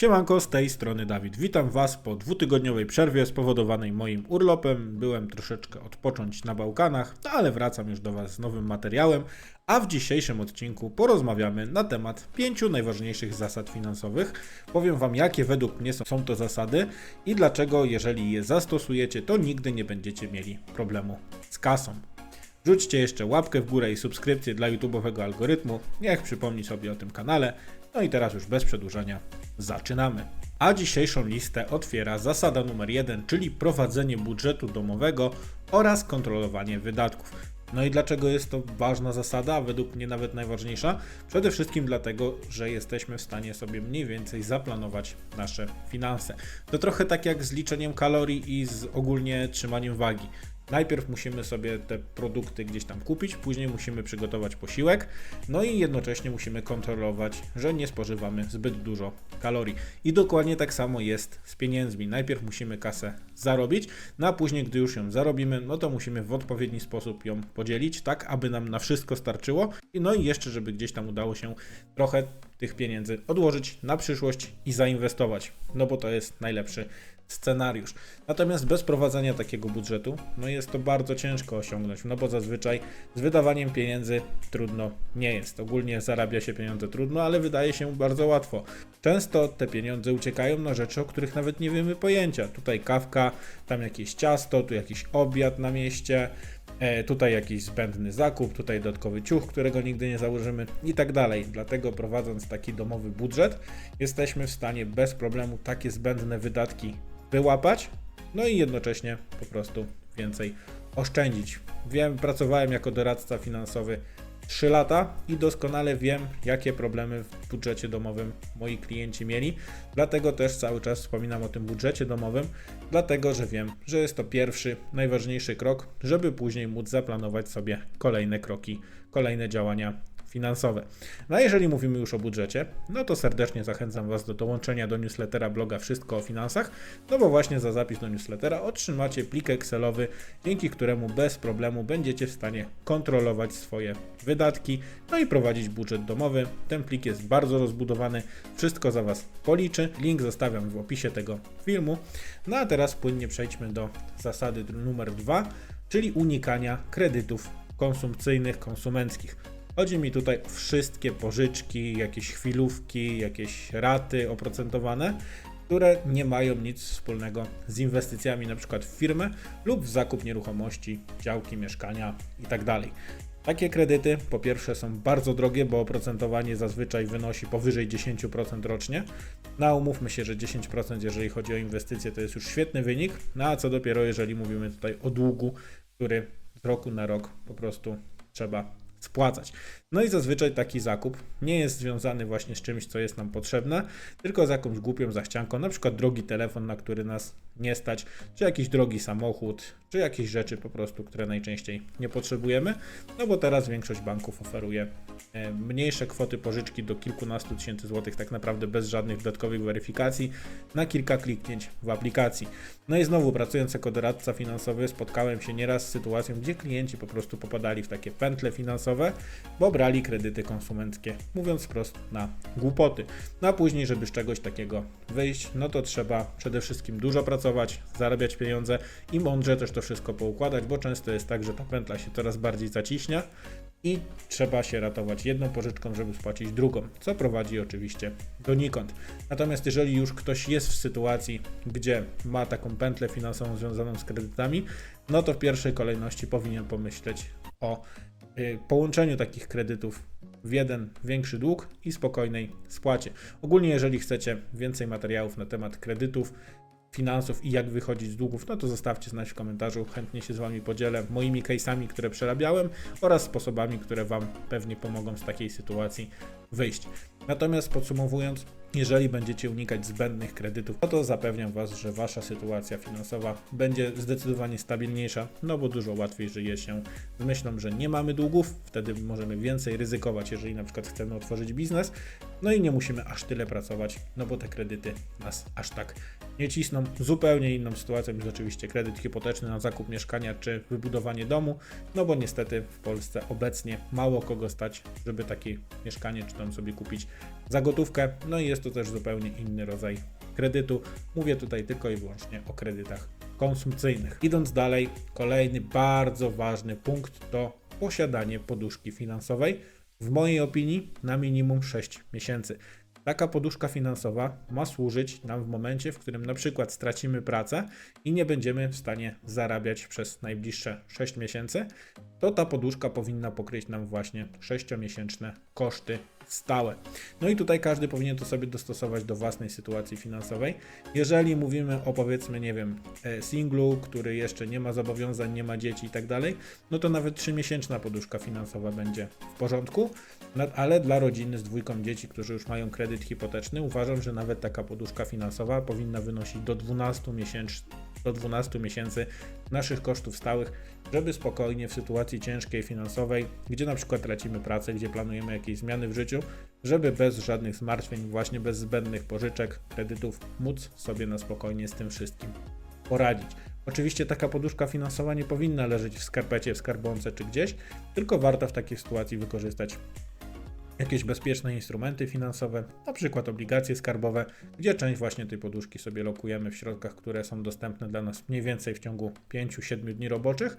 Siemanko, z tej strony Dawid. Witam Was po dwutygodniowej przerwie spowodowanej moim urlopem. Byłem troszeczkę odpocząć na Bałkanach, no ale wracam już do Was z nowym materiałem, a w dzisiejszym odcinku porozmawiamy na temat pięciu najważniejszych zasad finansowych. Powiem Wam, jakie według mnie są, są to zasady i dlaczego, jeżeli je zastosujecie, to nigdy nie będziecie mieli problemu z kasą. Rzućcie jeszcze łapkę w górę i subskrypcję dla YouTube'owego algorytmu. Niech przypomni sobie o tym kanale. No i teraz już bez przedłużania zaczynamy. A dzisiejszą listę otwiera zasada numer jeden, czyli prowadzenie budżetu domowego oraz kontrolowanie wydatków. No i dlaczego jest to ważna zasada, a według mnie nawet najważniejsza? Przede wszystkim dlatego, że jesteśmy w stanie sobie mniej więcej zaplanować nasze finanse. To trochę tak jak z liczeniem kalorii i z ogólnie trzymaniem wagi. Najpierw musimy sobie te produkty gdzieś tam kupić, później musimy przygotować posiłek, no i jednocześnie musimy kontrolować, że nie spożywamy zbyt dużo kalorii. I dokładnie tak samo jest z pieniędzmi. Najpierw musimy kasę zarobić, no a później, gdy już ją zarobimy, no to musimy w odpowiedni sposób ją podzielić, tak aby nam na wszystko starczyło. No i jeszcze, żeby gdzieś tam udało się trochę tych pieniędzy odłożyć na przyszłość i zainwestować, no bo to jest najlepszy scenariusz. Natomiast bez prowadzenia takiego budżetu, no jest to bardzo ciężko osiągnąć, no bo zazwyczaj z wydawaniem pieniędzy trudno nie jest. Ogólnie zarabia się pieniądze trudno, ale wydaje się bardzo łatwo. Często te pieniądze uciekają na rzeczy, o których nawet nie wiemy pojęcia. Tutaj kawka, tam jakieś ciasto, tu jakiś obiad na mieście, e, tutaj jakiś zbędny zakup, tutaj dodatkowy ciuch, którego nigdy nie założymy i tak dalej. Dlatego prowadząc taki domowy budżet, jesteśmy w stanie bez problemu takie zbędne wydatki wyłapać, no i jednocześnie po prostu więcej oszczędzić. Wiem, pracowałem jako doradca finansowy 3 lata i doskonale wiem, jakie problemy w budżecie domowym moi klienci mieli. Dlatego też cały czas wspominam o tym budżecie domowym, dlatego że wiem, że jest to pierwszy, najważniejszy krok, żeby później móc zaplanować sobie kolejne kroki, kolejne działania finansowe. No a jeżeli mówimy już o budżecie, no to serdecznie zachęcam Was do dołączenia do newslettera bloga Wszystko o Finansach, no bo właśnie za zapis do newslettera otrzymacie plik Excelowy, dzięki któremu bez problemu będziecie w stanie kontrolować swoje wydatki, no i prowadzić budżet domowy. Ten plik jest bardzo rozbudowany, wszystko za Was policzy. Link zostawiam w opisie tego filmu. No a teraz płynnie przejdźmy do zasady numer dwa, czyli unikania kredytów konsumpcyjnych, konsumenckich. Chodzi mi tutaj o wszystkie pożyczki, jakieś chwilówki, jakieś raty oprocentowane, które nie mają nic wspólnego z inwestycjami na przykład w firmę lub w zakup nieruchomości, działki, mieszkania itd. Takie kredyty po pierwsze są bardzo drogie, bo oprocentowanie zazwyczaj wynosi powyżej 10% rocznie. Na umówmy się, że 10% jeżeli chodzi o inwestycje to jest już świetny wynik, no a co dopiero jeżeli mówimy tutaj o długu, który z roku na rok po prostu trzeba spłacać. No i zazwyczaj taki zakup nie jest związany właśnie z czymś, co jest nam potrzebne, tylko z jakąś głupią zachcianką, na przykład drogi telefon, na który nas nie stać, czy jakiś drogi samochód, czy jakieś rzeczy po prostu, które najczęściej nie potrzebujemy, no bo teraz większość banków oferuje e, mniejsze kwoty pożyczki do kilkunastu tysięcy złotych, tak naprawdę bez żadnych dodatkowych weryfikacji, na kilka kliknięć w aplikacji. No i znowu pracując jako doradca finansowy spotkałem się nieraz z sytuacją, gdzie klienci po prostu popadali w takie pętle finansowe, bo brali kredyty konsumenckie, mówiąc wprost na głupoty. No a później, żeby z czegoś takiego wyjść, no to trzeba przede wszystkim dużo pracować, zarabiać pieniądze i mądrze też to wszystko poukładać, bo często jest tak, że ta pętla się coraz bardziej zaciśnia i trzeba się ratować jedną pożyczką, żeby spłacić drugą, co prowadzi oczywiście donikąd. Natomiast jeżeli już ktoś jest w sytuacji, gdzie ma taką pętlę finansową związaną z kredytami, no to w pierwszej kolejności powinien pomyśleć o połączeniu takich kredytów w jeden większy dług i spokojnej spłacie. Ogólnie, jeżeli chcecie więcej materiałów na temat kredytów, finansów i jak wychodzić z długów, no to zostawcie znać w komentarzu. Chętnie się z Wami podzielę moimi case'ami, które przerabiałem oraz sposobami, które Wam pewnie pomogą z takiej sytuacji wyjść. Natomiast podsumowując, jeżeli będziecie unikać zbędnych kredytów, no to zapewniam Was, że Wasza sytuacja finansowa będzie zdecydowanie stabilniejsza, no bo dużo łatwiej żyje się z myślą, że nie mamy długów, wtedy możemy więcej ryzykować, jeżeli na przykład chcemy otworzyć biznes, no i nie musimy aż tyle pracować, no bo te kredyty nas aż tak nie cisną. Zupełnie inną sytuacją jest oczywiście kredyt hipoteczny na zakup mieszkania czy wybudowanie domu, no bo niestety w Polsce obecnie mało kogo stać, żeby takie mieszkanie czy dom sobie kupić za gotówkę, no i jest to też zupełnie inny rodzaj kredytu. Mówię tutaj tylko i wyłącznie o kredytach konsumpcyjnych. Idąc dalej, kolejny bardzo ważny punkt to posiadanie poduszki finansowej. W mojej opinii na minimum 6 miesięcy. Taka poduszka finansowa ma służyć nam w momencie, w którym na przykład stracimy pracę i nie będziemy w stanie zarabiać przez najbliższe 6 miesięcy, to ta poduszka powinna pokryć nam właśnie 6-miesięczne koszty stałe. No i tutaj każdy powinien to sobie dostosować do własnej sytuacji finansowej. Jeżeli mówimy o powiedzmy, nie wiem, e, singlu, który jeszcze nie ma zobowiązań, nie ma dzieci i tak dalej, no to nawet 3-miesięczna poduszka finansowa będzie w porządku, No, ale dla rodziny z dwójką dzieci, którzy już mają kredyt hipoteczny, uważam, że nawet taka poduszka finansowa powinna wynosić do 12 miesięcy, do 12 miesięcy naszych kosztów stałych, żeby spokojnie w sytuacji ciężkiej finansowej, gdzie na przykład tracimy pracę, gdzie planujemy jakieś zmiany w życiu, żeby bez żadnych zmartwień, właśnie bez zbędnych pożyczek, kredytów, móc sobie na spokojnie z tym wszystkim poradzić. Oczywiście taka poduszka finansowa nie powinna leżeć w skarpecie, w skarbonce czy gdzieś, tylko warto w takiej sytuacji wykorzystać jakieś bezpieczne instrumenty finansowe, na przykład obligacje skarbowe, gdzie część właśnie tej poduszki sobie lokujemy w środkach, które są dostępne dla nas mniej więcej w ciągu 5-7 dni roboczych.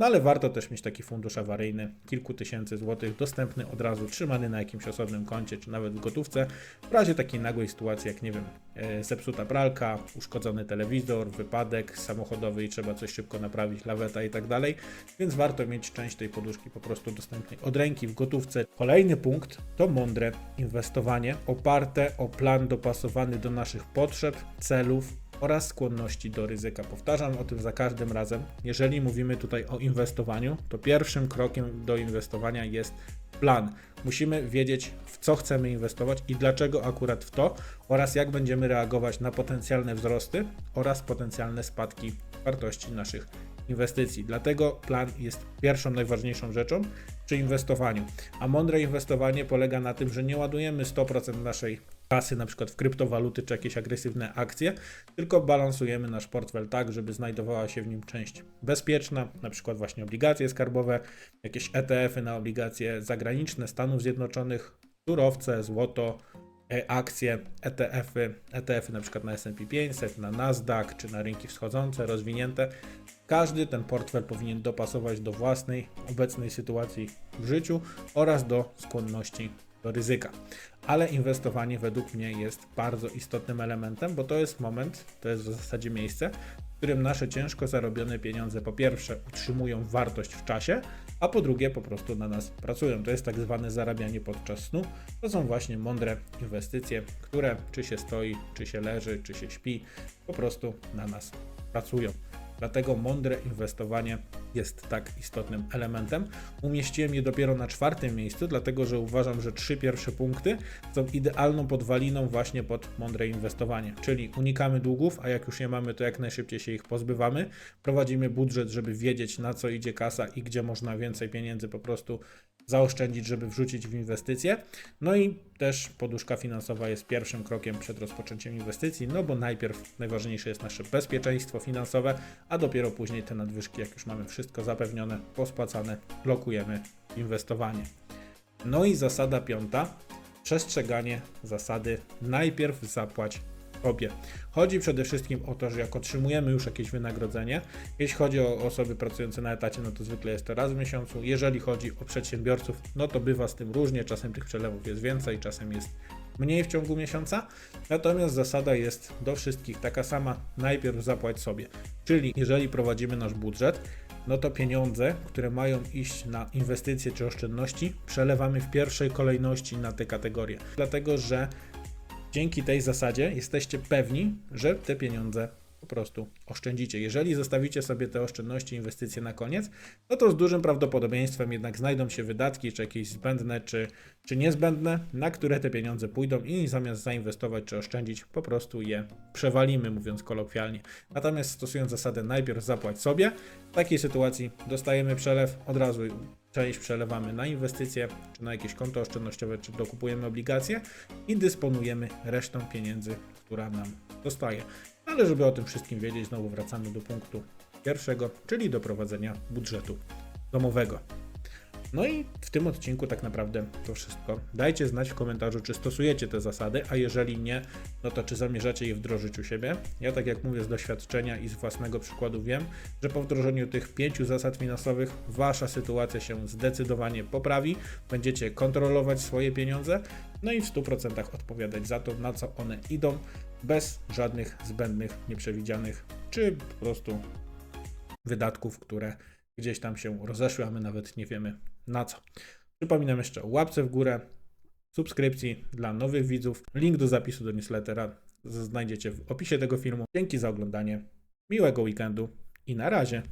No ale warto też mieć taki fundusz awaryjny, kilku tysięcy złotych, dostępny od razu, trzymany na jakimś osobnym koncie, czy nawet w gotówce, w razie takiej nagłej sytuacji, jak nie wiem, e, zepsuta pralka, uszkodzony telewizor, wypadek samochodowy i trzeba coś szybko naprawić, laweta i tak dalej, więc warto mieć część tej poduszki po prostu dostępnej od ręki w gotówce. Kolejny punkt to mądre inwestowanie, oparte o plan dopasowany do naszych potrzeb, celów oraz skłonności do ryzyka. Powtarzam o tym za każdym razem. Jeżeli mówimy tutaj o inwestowaniu, to pierwszym krokiem do inwestowania jest plan. Musimy wiedzieć, w co chcemy inwestować i dlaczego akurat w to, oraz jak będziemy reagować na potencjalne wzrosty oraz potencjalne spadki wartości naszych inwestycji. Dlatego plan jest pierwszą najważniejszą rzeczą przy inwestowaniu. A mądre inwestowanie polega na tym, że nie ładujemy 100% naszej kasy na przykład w kryptowaluty czy jakieś agresywne akcje, tylko balansujemy nasz portfel tak, żeby znajdowała się w nim część bezpieczna, na przykład właśnie obligacje skarbowe, jakieś ETF-y na obligacje zagraniczne Stanów Zjednoczonych, surowce, złoto, e, akcje, ETF-y, ETF-y na przykład na S&P 500, na Nasdaq czy na rynki wschodzące, rozwinięte. Każdy ten portfel powinien dopasować do własnej obecnej sytuacji w życiu oraz do skłonności do ryzyka. Ale inwestowanie według mnie jest bardzo istotnym elementem, bo to jest moment, to jest w zasadzie miejsce, w którym nasze ciężko zarobione pieniądze po pierwsze utrzymują wartość w czasie, a po drugie po prostu na nas pracują. To jest tak zwane zarabianie podczas snu. To są właśnie mądre inwestycje, które czy się stoi, czy się leży, czy się śpi, po prostu na nas pracują. Dlatego mądre inwestowanie jest tak istotnym elementem. Umieściłem je dopiero na czwartym miejscu, dlatego że uważam, że trzy pierwsze punkty są idealną podwaliną właśnie pod mądre inwestowanie. Czyli unikamy długów, a jak już je mamy, to jak najszybciej się ich pozbywamy. Prowadzimy budżet, żeby wiedzieć na co idzie kasa i gdzie można więcej pieniędzy po prostu zaoszczędzić, żeby wrzucić w inwestycje. No i też poduszka finansowa jest pierwszym krokiem przed rozpoczęciem inwestycji, no bo najpierw najważniejsze jest nasze bezpieczeństwo finansowe, a dopiero później te nadwyżki, jak już mamy wszystko zapewnione, pospłacane, blokujemy inwestowanie. No i zasada piąta, przestrzeganie zasady najpierw zapłać sobie. Chodzi przede wszystkim o to, że jak otrzymujemy już jakieś wynagrodzenie, jeśli chodzi o osoby pracujące na etacie, no to zwykle jest to raz w miesiącu. Jeżeli chodzi o przedsiębiorców, no to bywa z tym różnie, czasem tych przelewów jest więcej, czasem jest mniej w ciągu miesiąca. Natomiast zasada jest do wszystkich taka sama: najpierw zapłać sobie. Czyli jeżeli prowadzimy nasz budżet, no to pieniądze, które mają iść na inwestycje czy oszczędności, przelewamy w pierwszej kolejności na te kategorie. Dlatego, że Dzięki tej zasadzie jesteście pewni, że te pieniądze po prostu oszczędzicie. Jeżeli zostawicie sobie te oszczędności, inwestycje na koniec, no to z dużym prawdopodobieństwem jednak znajdą się wydatki, czy jakieś zbędne, czy, czy niezbędne, na które te pieniądze pójdą i zamiast zainwestować czy oszczędzić, po prostu je przewalimy, mówiąc kolokwialnie. Natomiast stosując zasadę najpierw zapłać sobie, w takiej sytuacji dostajemy przelew, od razu część przelewamy na inwestycje, czy na jakieś konto oszczędnościowe, czy dokupujemy obligacje i dysponujemy resztą pieniędzy, która nam zostaje. Ale żeby o tym wszystkim wiedzieć, znowu wracamy do punktu pierwszego, czyli do prowadzenia budżetu domowego. No i w tym odcinku tak naprawdę to wszystko. Dajcie znać w komentarzu, czy stosujecie te zasady, a jeżeli nie, no to czy zamierzacie je wdrożyć u siebie. Ja tak jak mówię z doświadczenia i z własnego przykładu wiem, że po wdrożeniu tych pięciu zasad finansowych wasza sytuacja się zdecydowanie poprawi, będziecie kontrolować swoje pieniądze, no i w 100% odpowiadać za to, na co one idą, bez żadnych zbędnych, nieprzewidzianych, czy po prostu wydatków, które gdzieś tam się rozeszły, a my nawet nie wiemy na co. Przypominam jeszcze o łapce w górę, subskrypcji dla nowych widzów. Link do zapisu do newslettera znajdziecie w opisie tego filmu. Dzięki za oglądanie, miłego weekendu i na razie.